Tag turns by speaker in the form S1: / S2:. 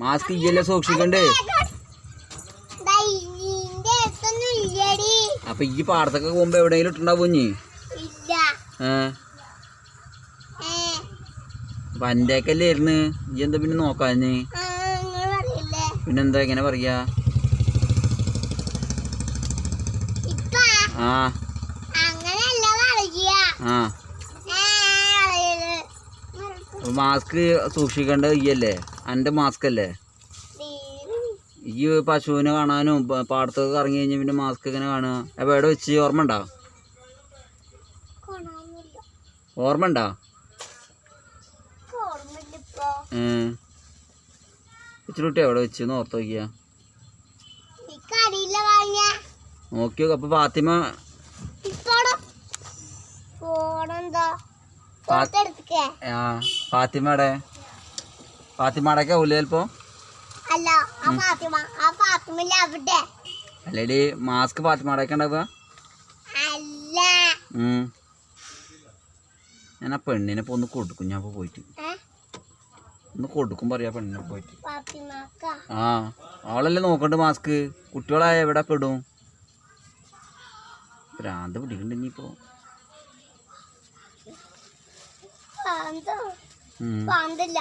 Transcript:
S1: Mask ഇല്ലല്ലോ സൂക്ഷിക്കണ്ടേ?
S2: അടുത്തൊന്നും
S1: അപ്പൊ ഈ പാടത്തൊക്കെ പോകുമ്പോ എവിടെയെങ്കിലും ഇട്ടുണ്ടാവും ഇഞ്ഞി
S2: ഇല്ല.
S1: ഏ? ഒക്കെ അല്ലേ ഇരുന്ന് ഈ എന്താ പിന്നെ നോക്കാഞ്ഞ്? പിന്നെന്താ ഇങ്ങനെ പറയാ? ആ
S2: അങ്ങനെയല്ല പറയാ
S1: ആ
S2: ഏ പറയൽ
S1: അപ്പൊ മാസ്ക് സൂക്ഷിക്കേണ്ടത് ഇയ്യല്ലേ അന്റെ മാസ്ക് അല്ലേ? ഈ പശുവിനെ കാണാനും പാടത്തൊക്കെ ഇറങ്ങി കഴിഞ്ഞാൽ പിന്നെ മാസ്ക് ഇങ്ങനെ കാണുക. അപ്പൊ എവിടെ വെച്ച്? ഓർമ്മ ഉണ്ടോ? ഓർമ്മ ഉണ്ടോ ഇച്ചിരി എവിടെ വെച്ച്? ഓർത്ത് നോക്കിയാ. നോക്കിയോ അപ്പൊ ഫാത്തിമ
S2: ഫോണെന്താ
S1: ആ ഫാത്തിമയുടെ ഫാത്തിമയുടെയൊക്കെ ആവൂലേ ചിലപ്പോ
S2: അല്ല ആ ഫാത്തിമ ആ ഫാത്തിമല്ല അവിടെ?
S1: അല്ലേടി മാസ്ക് ഫാത്തിമയുടെയൊക്കെ ഉണ്ടാവുക
S2: അല്ല.
S1: ഉം. ഞാൻ ആ പെണ്ണിനെ ഇപ്പൊ ഒന്ന് കൊടുക്കും ഞാൻ പോയിട്ട്. ഒന്ന് കൊടുക്കും പറയാ പെണ്ണിനെ പോയിട്ട്. ആ അവളല്ലേ നോക്കണ്ട് മാസ്ക്? കുട്ടികളായ എവിടെ പെടും? ഭ്രാന്ത് പിടിക്കണ്ട ഇനിയിപ്പോ.
S2: പാന്ത. പാന്തല്ല